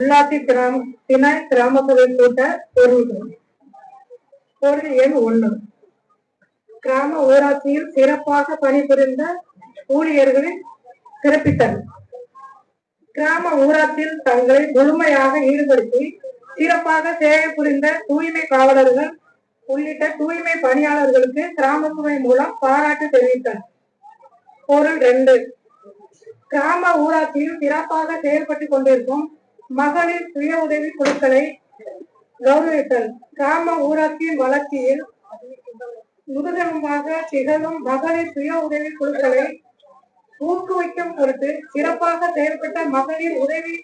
உள்ளாட்சி கிராம திணை கிராம சபை கூட்ட பொருள்கள் பொருள் எண் ஒண்ணு கிராம ஊராட்சியில் சிறப்பாக பணிபுரிந்த ஊழியர்களின் சிறப்பித்தல். கிராம ஊராட்சியில் தங்களை முழுமையாக ஈடுபடுத்தி சிறப்பாக சேவை புரிந்த தூய்மை காவலர்கள் உள்ளிட்ட தூய்மை பணியாளர்களுக்கு கிராம சபை மூலம் பாராட்டு தெரிவித்தார் பொருள் ரெண்டு. கிராம ஊராட்சியில் சிறப்பாக செயல்பட்டு கொண்டிருக்கும் மகளிர் சுய உதவி குழுக்களை கௌரவித்தல். கிராம ஊராட்சியின் வளர்ச்சியில் முதுகெலும்பாக திகழும் மகளிர் சுய உதவி குழுக்களை ஊக்குவிக்கும் பொருட்டு சிறப்பாக செயல்பட்ட மகளிர் உதவி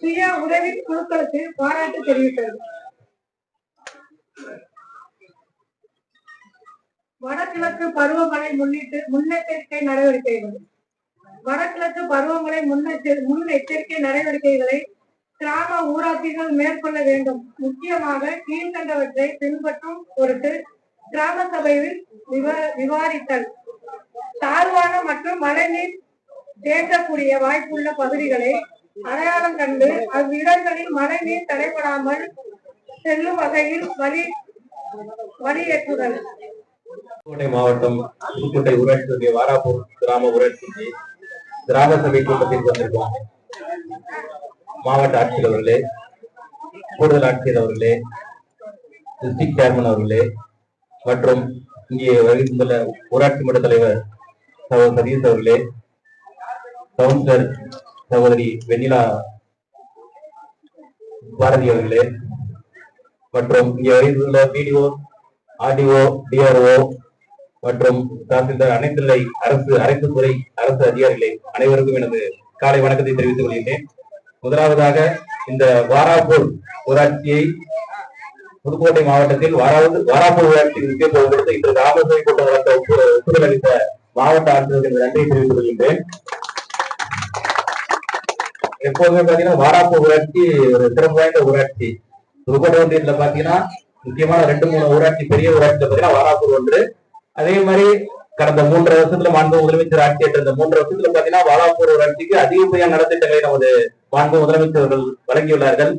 சுய உதவி குழுக்களுக்கு பாராட்டு தெரிவித்தது வடகிழக்கு பருவமழை முன்னிட்டு முன்னெச்சரிக்கை நடவடிக்கைகள். வடகிழக்கு பருவமழை முன்னெச்சரி முன் எச்சரிக்கை நடவடிக்கைகளை கிராம ஊராட்சிகள் மேற்கொள்ள வேண்டும். முக்கியமாக கீழ்கண்டவற்றை பின்பற்றும் பொருட்டு கிராம சபையில் விவா- விவாதித்தல். தாழ்வான மற்றும் மழைநீர் தேங்கக்கூடிய வாய்ப்புள்ள பகுதிகளை அடையாளம் கண்டு அவ்விடங்களில் மழைநீர் தடைபடாமல் செல்லும் வகையில் வழி வழியேற்றுதல். கோட்டை மாவட்டம் புதுக்கோட்டை ஊராட்சி ஒன்றிய வாராப்பூர் கிராம ஊராட்சிக்கு கிராம சபை கூட்டத்திற்கு வந்திருக்கோம் மாவட்ட ஆட்சியர் அவர்களே கூடுதல் ஆட்சியர் அவர்களே டிஸ்ட்ரிக்ட் சேர்மன் அவர்களே மற்றும் இங்கே வருகின்ற ஊராட்சி மன்ற தலைவர் சகோதரர் சதீஷ் அவர்களே கவுன்சிலர் சகோதரி வெண்ணிலா பாரதி அவர்களே மற்றும் இங்கே வருகின்ற பிடிஓ ஆர்டிஓ டிஆர்ஓ மற்றும் தாசில்தார் அனைத்துறை அரசு அரசு துறை அரசு அதிகாரிகளை அனைவருக்கும் எனது காலை வணக்கத்தை தெரிவித்துக் கொள்கின்றேன். முதலாவதாக இந்த வாராப்பூர் ஊராட்சியை புதுக்கோட்டை மாவட்டத்தில் வாராவது வாராப்பூர் ஊராட்சி முக்கியத்துவம் கொடுத்து இன்று கிராமசபை கூட்டம் நடத்த ஒப்புதல் அளித்த மாவட்ட ஆட்சியருக்கு நன்றியை தெரிவித்துக் கொள்கின்றேன். எப்போதுமே பாத்தீங்கன்னா வாராப்பூர் ஊராட்சி ஒரு சிறப்பு வாய்ந்த ஊராட்சி. புதுக்கோட்டை ஒன்றியத்துல பாத்தீங்கன்னா முக்கியமான ரெண்டு மூணு ஊராட்சி பெரிய ஊராட்சியில பாத்தீங்கன்னா வாராப்பூர் ஒன்று அதே மாதிரி கடந்த மூன்றரை வருஷத்துல மாண்பு முதலமைச்சர் ஆட்சி ஏற்ற இந்த மூன்று வருஷத்துல பாத்தீங்கன்னா வாழாப்பூர் வளர்ச்சிக்கு அதிகப்படியான நலத்திட்டங்களை நமது மாண்பு முதலமைச்சர்கள் வழங்கியுள்ளார்கள்.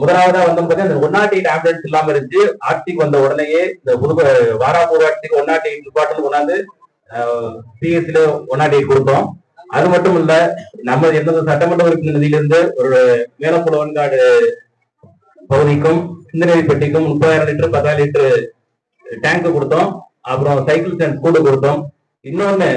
முதலாவதா வந்து பாத்தீங்கன்னா இந்த ஒன் நாட் எயிட் ஆம்புலன்ஸ் இல்லாம இருந்துச்சு. ஆட்சிக்கு வந்த உடனேயே இந்த புது வாராப்பூர் ஆட்சிக்கு ஒன் நாட் எயிட் டிபார்ட்மெண்ட் கொண்டாந்து சிஎஸ்ல ஒன் நாட் எயிட் கொடுத்தோம். அது மட்டும் இல்ல நம்ம எந்தெந்த சட்டமன்ற உறுப்பினர் நிதியிலிருந்து ஒரு மேலப்புலவன்காடு பகுதிக்கும் பெட்டிக்கும் முப்பதாயிரம் லிட்டர் பத்தாயிரம் லிட்டர் டேங்க் கொடுத்தோம். அப்புறம் சைக்கிள் ஸ்டாண்ட் கூட கொடுத்தோம். இன்னொன்னு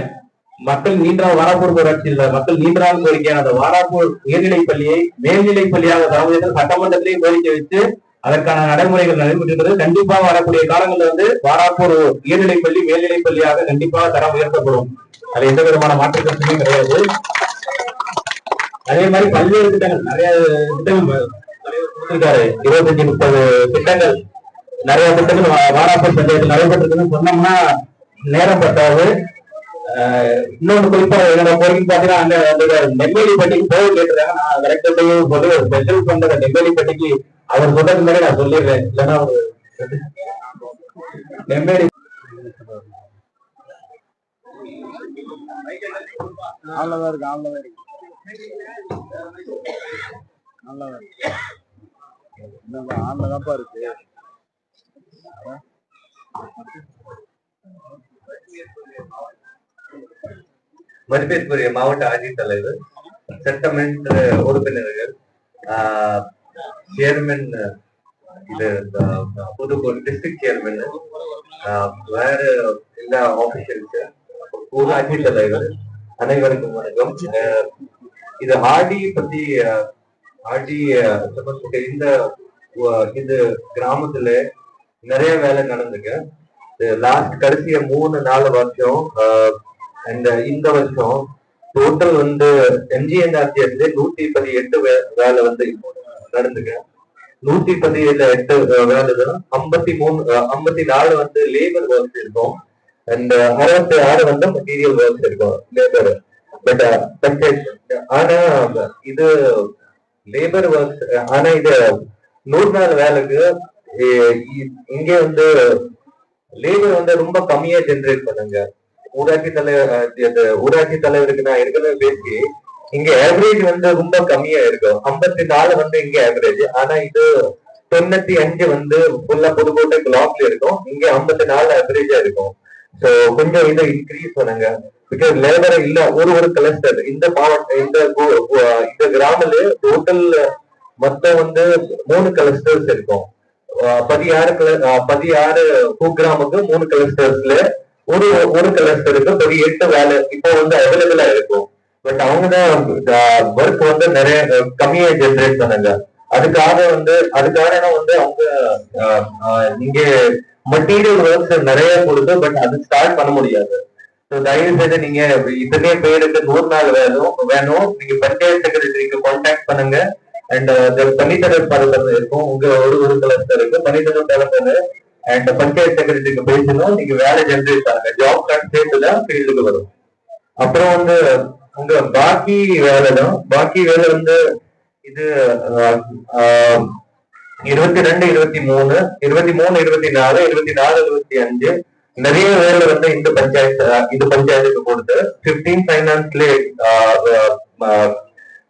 மக்கள் நீண்டா வாராப்பூர் ஊராட்சி மக்கள் நீண்ட கோரிக்கையான அந்த வாராப்பூர் உயர்நிலைப் பள்ளியை மேல்நிலைப் பள்ளியாக தமிழகத்தில் சட்டமன்றத்திலேயே கோரிக்கை வைத்து அதற்கான நடைமுறைகள் நடைபெற்றிருக்கிறது. கண்டிப்பாக வரக்கூடிய காலங்களில் வந்து வாராப்பூர் உயர்நிலைப் பள்ளி மேல்நிலைப் பள்ளியாக கண்டிப்பாக தரம் உயர்த்தப்படும். அது எந்த விதமான மாற்று கருத்துமே கிடையாது. அதே மாதிரி பல்வேறு திட்டங்கள் நிறைய திட்டங்கள் தலைவர் கொடுத்திருக்காரு. இருபத்தஞ்சு முப்பது திட்டங்கள். நிறைய திட்டங்கள் வாராப்பூர் பஞ்சாயத்தில் நடைபெற்றிருக்குன்னு சொன்னோம்னா நேரம் பத்தாது. இன்னொன்று குறிப்பா என்னோட கோரிக்கை பாத்தீங்கன்னா அந்த நெம்மேலி பட்டிக்கு போக கேட்டுறாங்க நான் கரெக்டாக சொல்லி ஒரு ஸ்பெஷல் பண்ற நெம்மேலி பட்டிக்கு அவர் சொல்றது மாதிரி நான் சொல்லிடுறேன். இல்லைன்னா ஒரு நெம்மேலி இருக்கு ஆன்லதான் இருக்கு. ஆன்லதான் இருக்கு. என்னப்பா இருக்கு. மதிப்பிற்குரிய மாவட்ட ஆட்சித்தலைவர் சட்டமன்ற உறுப்பினர்கள் சேர்மன் இது புதுக்கோட்டை டிஸ்ட்ரிக்ட் சேர்மன் வேற எல்லா ஆபிஷியல்ஸ் ஊராட்சி தலைவர் அனைவருக்கும் வணக்கம். இது ஆடி பத்தி ஆடி சம்பந்தப்பட்ட இந்த இது கிராமத்துல நிறைய வேலை நடந்துங்க. லாஸ்ட் கடைசிய மூணு நாலு வருஷம் ஆஹ் இந்த இந்த வருஷம் டோட்டல் வந்து எம்ஜிஎன்ஆர்சி வந்து நூத்தி பதினெட்டு வேலை வந்து நடந்துங்க. நூத்தி பதினேழு எட்டு வேலை தான். ஐம்பத்தி மூணு ஐம்பத்தி நாலு வந்து லேபர் ஒர்க்ஸ் இருக்கும். அண்ட் அறுபத்தி ஆறு வந்து மெட்டீரியல் ஒர்க்ஸ் இருக்கும். லேபர் பட் ஆனா இது லேபர் ஒர்க்ஸ் ஆனா இது நூறு நாள் வேலைக்கு இங்க வந்து லேபர் வந்து ரொம்ப கம்மியா ஜென்ரேட் பண்ணுங்க. ஊராட்சி தலைவர் இந்த ஊராட்சி தலைவருக்கு நான் ஏற்கனவே பேசி இங்க ஆவரேஜ் வந்து ரொம்ப கம்மியா இருக்கும். ஐம்பத்தி நாலு வந்து இங்க ஆவரேஜ் ஆனா இது தொண்ணூத்தி அஞ்சு வந்து ஃபுல்லா புதுக்கோட்டை பிளாக்ல இருக்கும். இங்க ஐம்பத்தி நாலு ஆவரேஜா இருக்கும். சோ கொஞ்சம் இதை இன்க்ரீஸ் பண்ணுங்க. பிகாஸ் லேபர் இல்ல ஒரு ஒரு கிளஸ்டர் இந்த மாவட்ட இந்த இந்த கிராமில டோட்டல் மொத்தம் வந்து மூணு கிளஸ்டர்ஸ் இருக்கும். பதினாறு பதினாறு குக்கிராமுக்கு மூணு கிளஸ்டர்ஸ்ல ஒரு ஒரு கிளஸ்டருக்கு ஒரு எட்டு வேலை இப்போ வந்து அவைலபிளா இருக்கும். பட் அவங்க தான் ஒர்க் வந்து நிறைய கம்மியா ஜென்ரேட் பண்ணுங்க. அதுக்காக வந்து அதுக்காக வந்து அவங்க நீங்க மெட்டீரியல் ஒர்க்ஸ் நிறைய கொடுத்து பட் அது ஸ்டார்ட் பண்ண முடியாது. ஸோ தயவு செய்து நீங்க இத்தனை பேருக்கு நூறு நாள் வேணும் வேணும். நீங்க பஞ்சாயத்து செக்ரட்டரிக்கு கான்டாக்ட் பண்ணுங்க. அண்ட் பணித்தரர் பதக்கம் இருக்கும். உங்க ஒரு ஒரு கிளஸ்டருக்கு பணித்தரர் பதக்கம் அண்ட் பஞ்சாயத்து செக்ரட்டரிக்கு பேசணும் நீங்க வேலை ஜென்ரேட் ஆகுங்க ஜாப் கார்டு சேர்த்து தான் ஃபீல்டுக்கு வரும். அப்புறம் வந்து உங்க பாக்கி வேலை தான் பாக்கி வேலை வந்து இது இருபத்தி ரெண்டு இருபத்தி மூணு இருபத்தி மூணு இருபத்தி நாலு இருபத்தி நாலு இருபத்தி அஞ்சு நிறைய வேலை வந்து இந்த பஞ்சாயத்து இது இந்த பஞ்சாயத்துக்கு கொடுத்து பிப்டீன் ஃபைனான்ஸ்ல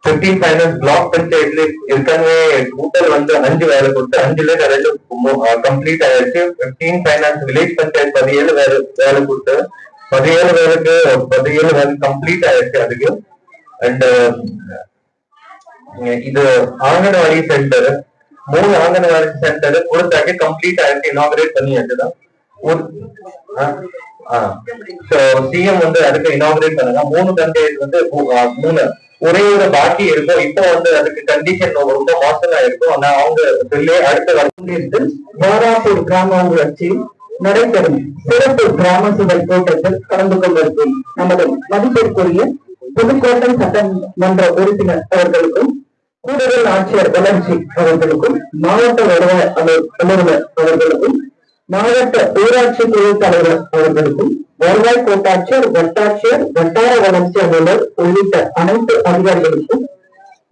பிப்டீன் ஃபைனான்ஸ் பிளாக் பஞ்சாயத்துல ஏற்கனவே கூட்டல் வந்து அஞ்சு வேலை கொடுத்து அஞ்சுல ரெண்டு கம்ப்ளீட் ஆயிடுச்சு. பிப்டீன் ஃபைனான்ஸ் வில்லேஜ் பஞ்சாயத்து பதினேழு வேலை வேலை கொடுத்து பதினேழு வேலைக்கு பதினேழு வேலை கம்ப்ளீட் ஆயிடுச்சு அதுக்கு. அண்ட் இது ஆங்கனவாடி சென்டர் மூணு ஆங்கனவாடி சென்டர் கொடுத்தாக்கி கம்ப்ளீட் ஆயிடுச்சு இனாகரேட் பண்ணியாச்சுதான் சிஎம் வந்து அதுக்கு இனாகரேட் பண்ணுங்க மூணு பஞ்சாயத்து வந்து மூணு ஒரே ஒரு பாக்கி இருக்கும். இப்போ வந்து அதுக்கு கண்டிஷன் ரொம்ப மோசமா இருக்கும். ஆனா அவங்க பிள்ளை அடுத்த வருஷத்திலிருந்து வாராப்பூர் கிராம ஊராட்சி நடைபெறும் சிறப்பு கிராம சபை கூட்டத்தில் கலந்து கொண்டிருக்கும் நமது மதிப்பிற்குரிய புதுக்கோட்டை சட்டமன்ற உறுப்பினர் அவர்களுக்கும் கூடுதல் ஆட்சியர் வளர்ச்சி அவர்களுக்கும் மாவட்ட வருவாய் அலுவலர் அவர்களுக்கும் மாவட்ட ஊராட்சி குழு தலைவர் அவர்களுக்கும் வருவாய் கோட்டாட்சியர் வட்டாட்சியர் வட்டார வளர்ச்சி அலுவலர் உள்ளிட்ட அனைத்து அதிகாரிகளுக்கும்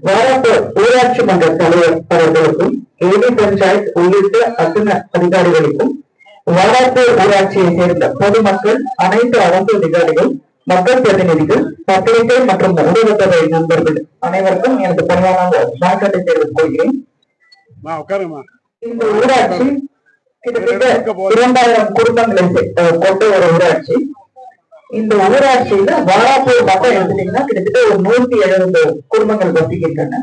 வாராப்பூர் ஊராட்சி மன்ற தலைவர் அவர்களுக்கும் ஏடி பஞ்சாயத் உள்ளிட்ட அத்தனை அதிகாரிகளுக்கும் வாராப்பூர் ஊராட்சியை சேர்ந்த பொதுமக்கள் அனைத்து அரசு அதிகாரிகள் மக்கள் பிரதிநிதிகள் பத்திரிகை மற்றும் ஊடகத்துறை நண்பர்கள் அனைவருக்கும் எனது பணியான வணக்கத்தை தெரிவித்துக் கொள்கிறேன். இந்த ஊராட்சி கிட்டத்தட்ட இரண்டாயிரம் குடும்பங்களை கொண்ட ஒரு ஊராட்சி. இந்த ஊராட்சியில வாராப்பூர் மட்டும் எடுத்துட்டீங்கன்னா கிட்டத்தட்ட ஒரு நூத்தி எழுபது குடும்பங்கள் வசிக்கின்றன.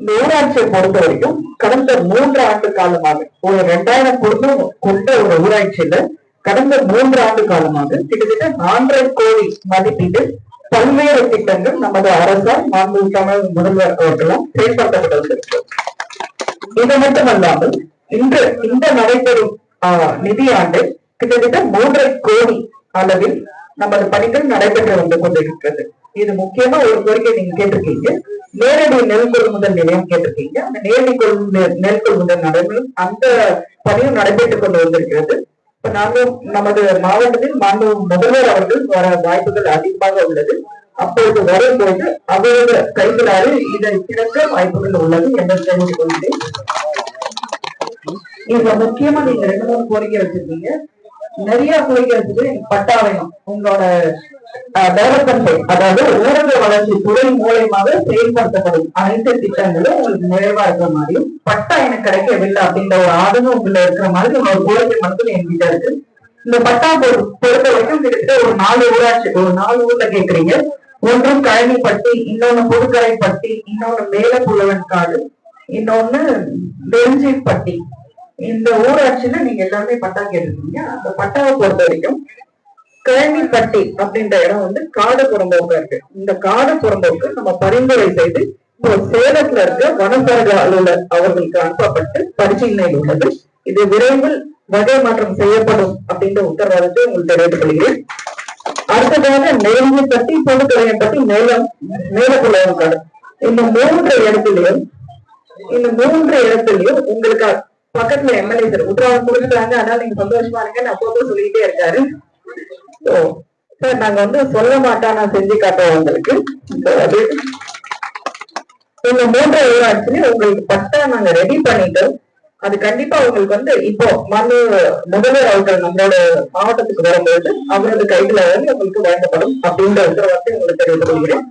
இந்த ஊராட்சியை பொறுத்த வரைக்கும் கடந்த மூன்று ஆண்டு காலமாக ஒரு ரெண்டாயிரம் குடும்பம் கொண்ட ஒரு ஊராட்சியில கடந்த மூன்று ஆண்டு காலமாக கிட்டத்தட்ட நான்கரை கோடி மதிப்பீட்டில் பல்வேறு திட்டங்கள் நமது அரசால் மாண்பு தமிழ் முதல்வர் அவர்களால் செயல்படுத்தப்பட்டு வந்திருக்கிறது இது மட்டுமல்லாமல் இன்று இந்த நடைபெறும் ஆஹ், நிதியாண்டு கிட்டத்தட்ட மூன்றரை கோடி அளவில் நமது பணிகள் நடைபெற்று வந்து கொண்டிருக்கிறது. இது முக்கியமா ஒரு கோரிக்கை நீங்க கேட்டிருக்கீங்க. நேரடி நெல் கொள்முதல் நிலையம் கேட்டிருக்கீங்க. அந்த நேரடி கொள் நெல் கொள்முதல் நடைபெறும். அந்த பணியும் நடைபெற்றுக் கொண்டு வந்திருக்கிறது. இப்ப நாங்க நமது மாவட்டத்தில் மாண்பு முதல்வர் அவர்கள் வர வாய்ப்புகள் அதிகமாக உள்ளது. அப்பொழுது வரும்போது அவரது கைகளால் இதை திறக்க வாய்ப்புகள் உள்ளது என்று தெரிந்து கொள்கிறேன். இதுல முக்கியமா நீங்க ரெண்டு மூணு கோரிக்கை வச்சிருக்கீங்க. நிறைய கோரிக்கை வச்சுட்டு பட்டா உங்களோட டெவலப்மெண்ட் அதாவது ஊரக வளர்ச்சி துறை மூலயமாக செயல்படுத்தப்படும். அனைத்து திட்டங்களும் உங்களுக்கு நிறைவா இருக்கிற மாதிரியும் பட்டா எனக்கு கிடைக்கவில்லை அப்படின்ற ஒரு ஆதரவு உங்களை இருக்கிற மாதிரி ஒரு கோரிக்கை மட்டும் என்கிட்ட இருக்கு. இந்த பட்டா பொறுத்த வரைக்கும் கிட்டத்தட்ட ஒரு நாலு ஊராட்சி ஒரு நாலு ஊர்ல கேக்குறீங்க. ஒன்று கழனிப்பட்டி இன்னொன்னு புதுக்கரைப்பட்டி இன்னொன்னு மேலப்புலவன் காடு இன்னொன்னு பெருஞ்சிப்பட்டி இந்த ஊராட்சியில நீங்க எல்லாமே பட்டா கேட்டிருக்கீங்க அந்த பட்டாவை பொறுத்த வரைக்கும் கழனிப்பட்டி அப்படின்ற இடம் வந்து காடு புறம்போக்கு இருக்கு. இந்த காடு புறம்போக்கு நம்ம பரிந்துரை செய்து இப்போ சேலத்துல இருக்க வனப்பரக அலுவலர் அவர்களுக்கு அனுப்பப்பட்டு பரிசீலனையில் உள்ளது. இது விரைவில் வகை மாற்றம் செய்யப்படும் அப்படின்ற உத்தரவாதத்தை உங்களுக்கு தெரிவித்துக் கொள்கிறேன். அடுத்ததாக நெருங்கிப்பட்டி பற்றி மேலம் மேலப்புலவன் காடு. இந்த மூன்று இடத்திலையும் இந்த மூன்று இடத்துலயும் உங்களுக்கு பக்கத்துல எம்எல்ஏ சார் உத்தரவாதம் கொடுத்துட்டாங்க அதனால நீங்க சந்தோஷமா இருங்க. நான் அப்பப்போ சொல்லிக்கிட்டே இருக்காரு. ஸோ சார் நாங்க வந்து சொல்ல மாட்டா நான் செஞ்சு காட்டுவோம் உங்களுக்கு. அது இந்த மூன்று ஊராட்சியில உங்களுக்கு பட்டா நாங்க ரெடி பண்ணிட்டோம் அது கண்டிப்பா உங்களுக்கு வந்து இப்போ மனு முதல்வர் அவர்கள் நம்மளோட மாவட்டத்துக்கு வரும்போது அவரது கைகளை வந்து உங்களுக்கு வழங்கப்படும் அப்படின்ற உத்தரவாதத்தை உங்களுக்கு தெரிவித்துக் கொள்கிறேன்.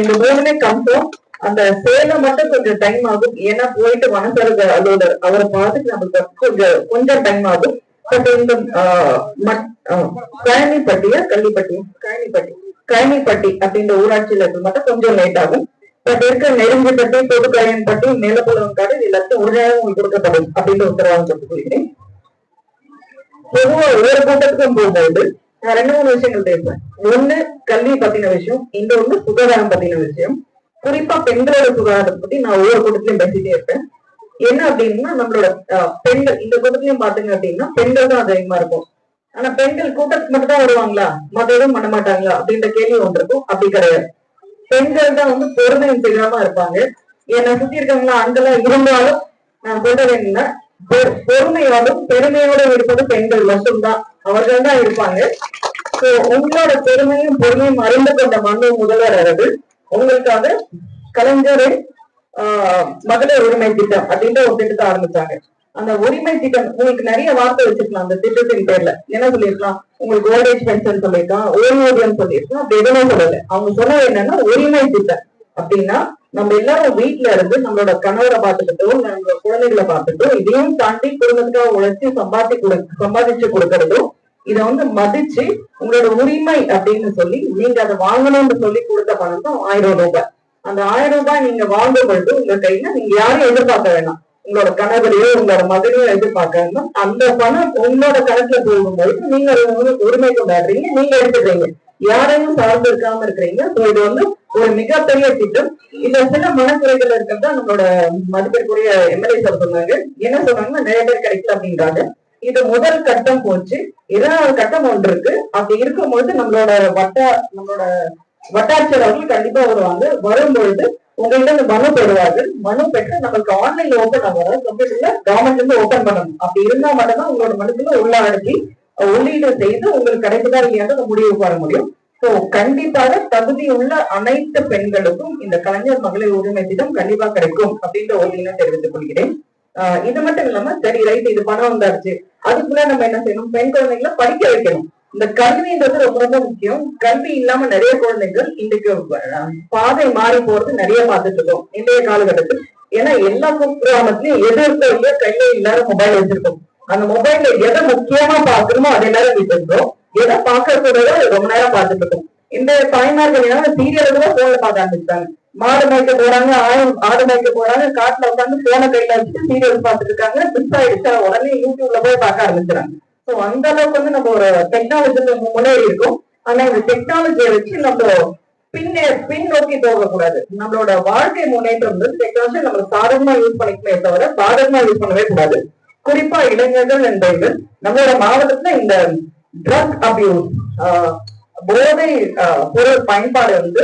இந்த மூணுமே கன்ஃபார்ம் அந்த சேலம் மட்டும் கொஞ்சம் டைம் ஆகும். ஏன்னா போயிட்டு வனசரக அலுவலர் அவரை பார்த்துட்டு நம்மளுக்கு கொஞ்சம் கொஞ்சம் டைம் ஆகும். பட் இந்த ஆஹ், மட்- ஆஹ், கழனிப்பட்டியா? கள்ளிப்பட்டியா? கழனிப்பட்டி. கழனிப்பட்டி அப்படின்ற ஊராட்சியில இருக்கு மட்டும் கொஞ்சம் லேட் ஆகும். பட் இருக்க நெருங்கிப்பட்டி தொடுக்காயன்பட்டி மேலப்புலவங்காடு இது எல்லாத்தையும் உடனே உங்களுக்கு கொடுக்கப்படும் அப்படின்ற உத்தரவாதம் கொடுத்துக் பொதுவா ஒவ்வொரு கூட்டத்துக்கும் போகும்போது நான் ரெண்டு மூணு விஷயங்கள் பேசுவேன். ஒண்ணு கல்வி பத்தின விஷயம் இன்னொன்று சுகாதாரம் பத்தின விஷயம். குறிப்பா பெண்களோட சுகாதாரத்தை பத்தி நான் ஒவ்வொரு கூட்டத்திலயும் பேசிட்டே இருப்பேன். என்ன அப்படின்னா நம்மளோட பெண்கள் இந்த கூட்டத்திலயும் பாத்தீங்க அப்படின்னா பெண்கள் தான் அதிகமா இருக்கும். ஆனா பெண்கள் கூட்டத்துக்கு மட்டும் தான் வருவாங்களா? மத்த எதுவும் பண்ண மாட்டாங்களா? அப்படின்ற கேள்வி ஒன்று இருக்கும். அப்படி கிடையாது. பெண்கள் தான் வந்து பொறுமையும் தெரியாம இருப்பாங்க. என்னை சுத்தி இருக்கவங்களா அங்கெல்லாம் இருந்தாலும் நான் சொல்றது என்னன்னா பொறுமையோடும் பெருமையோட இருப்பது பெண்கள் மட்டும்தான். அவர்கள் தான் இருப்பாங்க. உங்களோட பெருமையும் பொறுமையும் அறிந்து கொண்ட மனு முதல்வர் அவர்கள். உங்களுக்காக கலைஞரின் ஆஹ், மகளிர் உரிமை திட்டம் அப்படின்ற ஒரு திட்டத்தை ஆரம்பிச்சாங்க. அந்த உரிமை திட்டம் உங்களுக்கு நிறைய வார்த்தை வச்சிருக்கலாம் அந்த திட்டத்தின் பேர்ல. என்ன சொல்லியிருக்கலாம்? உங்களுக்கு ஓல்டேஜ் பென்ஷன் சொல்லியிருக்கலாம் ஓய்வூதியம் சொல்லியிருக்கலாம் அப்படி எதுவுமே சொல்லல. அவங்க சொன்னது என்னன்னா உரிமை திட்டம். அப்படின்னா நம்ம எல்லாரும் வீட்டுல இருந்து நம்மளோட கணவரை பார்த்துக்கிட்டோ நம்மளோட குழந்தைகளை பார்த்துட்டோ இதையும் தாண்டி குடும்பத்துக்காக உழைச்சி சம்பாதி கொடு சம்பாதிச்சு கொடுக்கறதும் இதை வந்து மதிச்சு உங்களோட உரிமை அப்படின்னு சொல்லி நீங்க அதை வாங்கணும்னு சொல்லி கொடுத்த பணம் தான் ஆயிரம் ரூபாய். அந்த ஆயிரம் ரூபாய் நீங்க வாங்கும் பொழுது உங்க கையில நீங்க யாரையும் எதிர்பார்க்க வேணாம். உங்களோட கணவரையோ உங்களோட மகனையோ எதிர்பார்க்க வேண்டாம் அந்த பணம் உங்களோட கணக்குல போகும்போது நீங்க உரிமை கொண்டாடுறீங்க. நீங்க எடுத்துக்கிறீங்க. யாரையும் சார்ந்து இருக்காம இருக்கிறீங்க. சோ இது வந்து ஒரு மிகப்பெரிய திட்டம். இந்த சில மனக்குறைகள் இருக்கிறதா நம்மளோட மதிப்பிற்குரிய எம்எல்ஏ சார் சொன்னாங்க. என்ன சொன்னாங்கன்னா நிறைய பேர் கிடைக்கல அப்படின்றாங்க. இது முதல் கட்டம் போச்சு. இரண்டாவது கட்டம் ஒன்று இருக்கு அப்படி இருக்கும்பொழுது நம்மளோட வட்ட நம்மளோட வட்டாட்சியர் அவர்கள் கண்டிப்பா வருவாங்க. வரும்பொழுது உங்கள்கிட்ட மனு பெறுவார்கள். மனு பெற்று நம்மளுக்கு ஆன்லைன்ல ஓபன் ஆகாது கம்ப்யூட்டர்ல கவர்மெண்ட்ல இருந்து ஓபன் பண்ணணும். அப்படி இருந்தா மட்டும்தான் உங்களோட மனுக்குள்ள உள்ள உள்ளீடு செய்து உங்களுக்கு கிடைக்குதா இல்லையான்னு முடிவு வர முடியும். சோ கண்டிப்பாக தகுதி உள்ள அனைத்து பெண்களுக்கும் இந்த கலைஞர் மகளிர் உரிமை திட்டம் கண்டிப்பா கிடைக்கும் அப்படின்ற ஒரு எண்ணம் தெரிவித்துக் கொள்கிறேன். இது மட்டும் இல்லாம சரி ரைட் இது பணம் வந்தாச்சு. அதுக்குள்ள நம்ம என்ன செய்யணும்? பெண் குழந்தைகளை படிக்க வைக்கணும். இந்த கல்வின்றது ரொம்ப ரொம்ப முக்கியம். கல்வி இல்லாம நிறைய குழந்தைகள் இன்னைக்கு பாதை மாறி போறது நிறைய பார்த்துட்டு இருக்கோம். இன்றைய காலகட்டத்தில். ஏன்னா எல்லா குக்கிராமத்திலயும் எது இல்ல கையில எல்லாரும் மொபைல் வச்சிருக்கோம். அந்த மொபைல்ல எதை முக்கியமா பாக்குறோமோ அதே நேரம் வச்சிருக்கோம். எதை பாக்கறதோ ரொம்ப நேரம் பார்த்துட்டு இருக்கோம். இந்த தாய்மார்கள் என்ன சீரியலுக்கு தான் போன்ல பார்க்க ஆரம்பிச்சிட்டாங்க. மாடு மேய்க்க போறாங்க ஆடு ஆடு மேய்க்க போறாங்க காட்டுல உட்காந்து போன கையில வச்சுட்டு சீரியல் பார்த்துட்டு இருக்காங்க மிஸ் ஆயிடுச்சா. உடனே யூடியூப்ல போய் பார்க்க ஆரம்பிச்சுறாங்க சோ அந்த அளவுக்கு வந்து நம்ம ஒரு டெக்னாலஜில முன்னேறி இருக்கும். ஆனா இந்த டெக்னாலஜியை வச்சு நம்ம பின்னே பின்னோக்கி போகக்கூடாது. நம்மளோட வாழ்க்கை முன்னேற்றம் வந்து டெக்னாலஜி நம்ம சாதகமா யூஸ் பண்ணிக்கவே தவிர பாதகமா யூஸ் பண்ணவே கூடாது. குறிப்பா இளைஞர்கள் என்பவர்கள் நம்மளோட மாவட்டத்துல இந்த ட்ரக் அபியூஸ் போதை பொருள் பயன்பாடு வந்து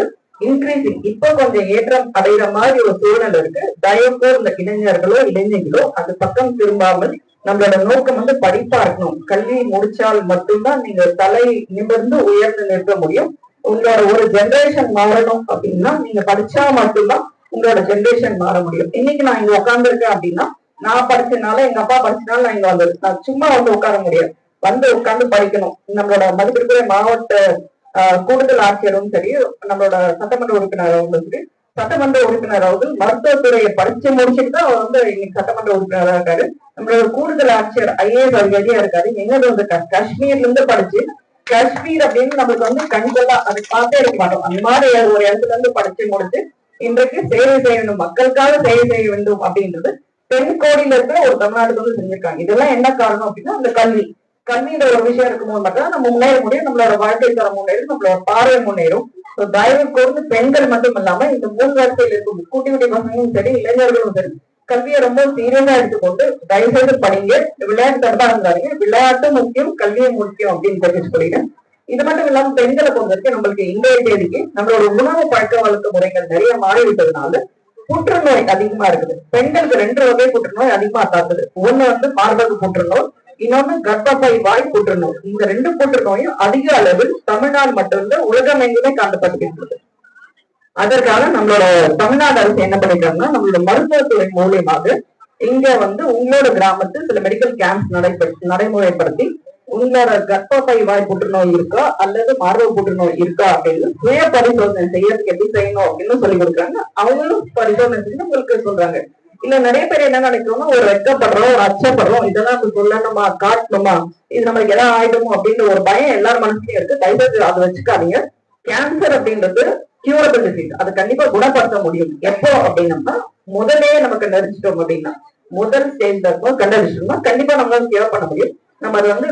இன்க்ரீசிங் இப்ப கொஞ்சம் ஏற்றம் அடைகிற மாதிரி ஒரு சூழ்நிலை இருக்கு. தயவுக்கு இந்த இளைஞர்களோ இளைஞர்களோ அது பக்கம் திரும்பாமல் நம்மளோட நோக்கம் வந்து படிப்பா இருக்கணும் கல்வி முடிச்சால் மட்டும்தான் நீங்க தலை நிமிர்ந்து உயர்ந்து நிற்க முடியும். உங்களோட ஒரு ஜெனரேஷன் மாறணும் அப்படின்னா நீங்க படிச்சா மட்டும்தான் உங்களோட ஜென்ரேஷன் மாற முடியும். இன்னைக்கு நான் இங்க உட்காந்துருக்கேன் அப்படின்னா நான் படிச்சதுனால எங்க அப்பா படிச்சதுனால நான் இங்க வந்தது நான் சும்மா வந்து உட்கார முடியாது. வந்து உட்காந்து படிக்கணும். நம்மளோட மதிப்பிற்குரிய மாவட்ட கூடுதல் ஆட்சியரும் சரி நம்மளோட சட்டமன்ற உறுப்பினரும் சரி. சட்டமன்ற உறுப்பினர் அவர்கள் மருத்துவத்துறையை படிச்சு முடிச்சுட்டு தான் அவர் வந்து இன்னைக்கு சட்டமன்ற உறுப்பினராக இருக்காரு. நம்மளோட கூடுதல் ஆட்சியர் ஐஏஎஸ் அதிகாரியா இருக்காரு. எங்கது வந்து காஷ்மீர்ல இருந்து படிச்சு காஷ்மீர் அப்படின்னு நம்மளுக்கு வந்து கண்கொள்ளா அதை பார்த்தே இருக்க மாட்டோம். அந்த மாதிரி ஒரு இடத்துல இருந்து படிச்சு முடிச்சு இன்றைக்கு சேவை செய்ய வேண்டும் மக்களுக்காக சேவை செய்ய வேண்டும் அப்படின்றது தென் கோடியில இருக்கிற ஒரு தமிழ்நாட்டுக்கு வந்து செஞ்சிருக்காங்க. இதெல்லாம் என்ன காரணம் அப்படின்னா அந்த கல்வி. கல்வின்ற ஒரு விஷயம் இருக்கும்போது மட்டும் நம்ம முன்னேற முடியும் நம்மளோட வாழ்க்கை தரம் முன்னேறும் நம்மளோட பார்வை முன்னேறும். ஸோ தயவு கூர்ந்து பெண்கள் மட்டும் இல்லாம இந்த மூணு வரிசையில் இருக்கும் குட்டி குட்டி பசங்களும் சரி இளைஞர்களும் சரி கல்வியை ரொம்ப சீரியஸா எடுத்துக்கொண்டு தயவுசெய்து படிங்க. விளையாட்டு தரதா இருந்தாங்க விளையாட்டு முக்கியம் கல்வியும் முக்கியம் அப்படின்னு தெரிஞ்சு சொல்லிடுறேன் இது மட்டும் இல்லாம பெண்களை பொறுத்த வரைக்கும் நம்மளுக்கு இன்றைய தேதிக்கு நம்மளோட உணவு பழக்க வழக்க முறைகள் நிறைய மாறிவிட்டதுனால புற்றுநோய் அதிகமா இருக்குது. பெண்களுக்கு ரெண்டு வகை புற்றுநோய் அதிகமா தாக்குது ஒண்ணு வந்து மார்பக புற்றுநோய் இன்னொன்னு கர்ப்பப்பை வாய் புற்றுநோய் இந்த ரெண்டு புற்றுநோயும் அதிக அளவில் தமிழ்நாடு மட்டும்தான் உலகம் எங்குமே காணப்பட்டுகின்றது அதற்காக நம்மளோட தமிழ்நாடு அரசு என்ன பண்ணிருக்காங்கன்னா நம்மளோட மருத்துவத்துறை மூலியமாக இங்க வந்து உங்களோட கிராமத்தில் சில மெடிக்கல் கேம்ப் நடைபெற்று நடைமுறைப்படுத்தி உங்களோட கர்ப்பப்பை வாய் புற்றுநோய் இருக்கா அல்லது மார்பக புற்றுநோய் இருக்கா அப்படின்னு சுய பரிசோதனை செய்யறதுக்கு எப்படி செய்யணும் அப்படின்னு சொல்லி கொடுக்குறாங்க. அவங்களும் பரிசோதனை செஞ்சு உங்களுக்கு சொல்றாங்க. இல்ல நிறைய பேர் என்ன நினைக்கிறோம்னா ஒரு வெக்கப்படுறோம் ஒரு அச்சப்படுறோம். இதெல்லாம் நம்ம சொல்லணுமா காட்டணுமா? இது நம்மளுக்கு எதாவது ஆயிடுமோ அப்படின்ற ஒரு பயம் எல்லார் மனசுலயும் இருக்கு. தயவு அதை வச்சுக்காதீங்க. கேன்சர் அப்படின்றது கியூரபிள் டிசீஸ் அதை கண்டிப்பா குணப்படுத்த முடியும். எப்போ அப்படின்னா முதலே நமக்கு கண்டறிச்சிட்டோம் அப்படின்னா முதல் ஸ்டேஜ்ல இருக்கும் கண்டறிச்சிட்டோம்னா கண்டிப்பா நம்மளால கியூர் பண்ண முடியும். நம்ம அதை வந்து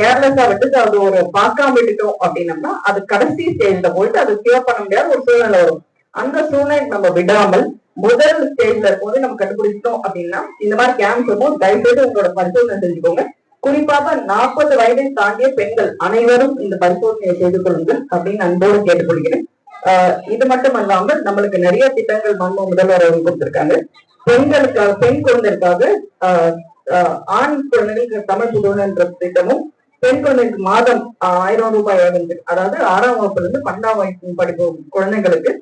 கேர்லெஸ்ஸா விட்டுட்டு அது ஒரு பார்க்காம விட்டுட்டோம் அப்படின்னம்னா அது கடைசி ஸ்டேஜ்ல போயிட்டு அது கியூர் பண்ண முடியாத ஒரு சூழ்நிலை வரும். அந்த சூழ்நிலை நம்ம விடாமல் முதல் ஸ்டேஜ்ல இருக்கும்போது நம்ம கண்டுபிடிச்சிட்டோம் அப்படின்னா இந்த மாதிரி கேன்சரும் தயவுசெய்து உங்களோட பரிசோதனை செஞ்சுக்கோங்க குறிப்பாக நாற்பது வயதை தாண்டிய பெண்கள் அனைவரும் இந்த பரிசோதனையை செய்து கொள்ளுங்கள் அப்படின்னு அன்போடு கேட்டுக்கொள்கிறேன். ஆஹ் இது மட்டும் அல்லாமல் நம்மளுக்கு நிறைய திட்டங்கள் மன்மோ முதல்வர் அவர்கள் கொடுத்திருக்காங்க. பெண்களுக்காக பெண் குழந்தைக்காக ஆஹ் ஆஹ் ஆண் குழந்தைகளுக்கு தமிழ் புதுவன் என்ற திட்டமும் பெண் குழந்தைக்கு மாதம் ஆஹ் ஆயிரம் ரூபாய் வழங்குது அதாவது ஆறாம் வகுப்புல இருந்து பன்னெண்டாம் வகுப்பு படிப்பு குழந்தைங்களுக்கு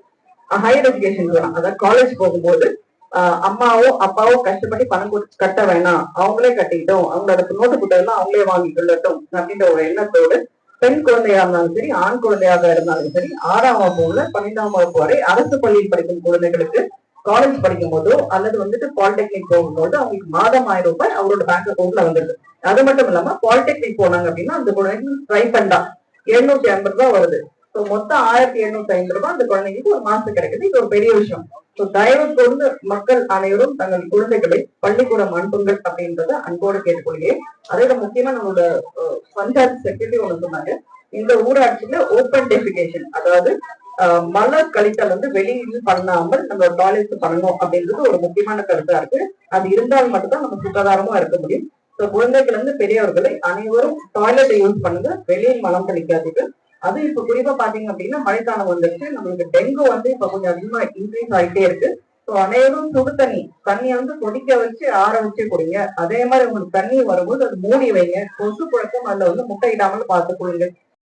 ஹையர் எஜுகேஷன் அதாவது காலேஜ் போகும்போது ஆஹ் அம்மாவோ அப்பாவோ கஷ்டப்பட்டு பணம் கொடுத்து கட்ட வேணாம். அவங்களே கட்டிக்கிட்டோம். அவங்களோட நோட்டு புத்தகம் அவங்களே வாங்கி கொள்ளட்டும் அப்படின்ற ஒரு எண்ணத்தோடு பெண் குழந்தையா இருந்தாலும் சரி ஆண் குழந்தையாக இருந்தாலும் சரி ஆறாம் வகுப்பு முதல் பன்னிரெண்டாம் வகுப்பு வரை அரசு பள்ளியில் படிக்கும் குழந்தைகளுக்கு காலேஜ் படிக்கும் போதோ அல்லது வந்துட்டு பாலிடெக்னிக் போகும்போது அவங்களுக்கு மாதம் ஆயிரம் ரூபாய் அவரோட பேங்க் அக்கௌண்ட்ல வந்துருது அது மட்டும் இல்லாம பாலிடெக்னிக் போனாங்க அப்படின்னா அந்த குழந்தைங்க ட்ரை பண்ணா எழுநூத்தி ஐம்பது ரூபாய் வருது. ஸோ மொத்தம் ஆயிரத்தி எழுநூத்தி ஐம்பது ரூபாய் அந்த குழந்தைங்களுக்கு ஒரு மாசம் கிடைக்குது. இது ஒரு பெரிய விஷயம். ஸோ தயவு கொண்டு மக்கள் அனைவரும் தங்கள் குழந்தைகளை பள்ளிக்கூடம் அனுப்புங்கள் அப்படின்றத அன்போடு கேட்டுக்கொள்கிறேன். அதோட விட முக்கியமா நம்மளோட பஞ்சாயத்து செக்ரட்டரி ஒன்று சொன்னாங்க. இந்த ஊராட்சியில ஓப்பன் டெபிகேஷன் அதாவது மலர் கழித்தல் வந்து வெளியில் பண்ணாமல் நம்ம டாய்லெட்ஸ் பண்ணணும் அப்படின்றது ஒரு முக்கியமான கருத்தா இருக்கு. அது இருந்தால் மட்டும்தான் நம்ம சுகாதாரமா இருக்க முடியும். ஸோ குழந்தைகள் இருந்து பெரியவர்களை அனைவரும் டாய்லெட்டை யூஸ் பண்ணுங்க. வெளியில் மலம் கழிக்காதீர்கள் அது இப்ப குறிப்பா பாத்தீங்க அப்படின்னா மழைக்காலம் வந்துருச்சு. நம்மளுக்கு டெங்கு வந்து இப்ப கொஞ்சம் அதிகமா இன்க்ரீஸ் ஆகிட்டே இருக்கு. ஸோ அனைவரும் சுடு தண்ணி தண்ணியை வந்து கொதிக்க வச்சு ஆற வச்சு குடிங்க. அதே மாதிரி உங்களுக்கு தண்ணி வரும்போது அது மூடி வைங்க. கொசு புழக்கம் அதுல வந்து முட்டையிடாமல் பார்த்து கொள்ளுங்க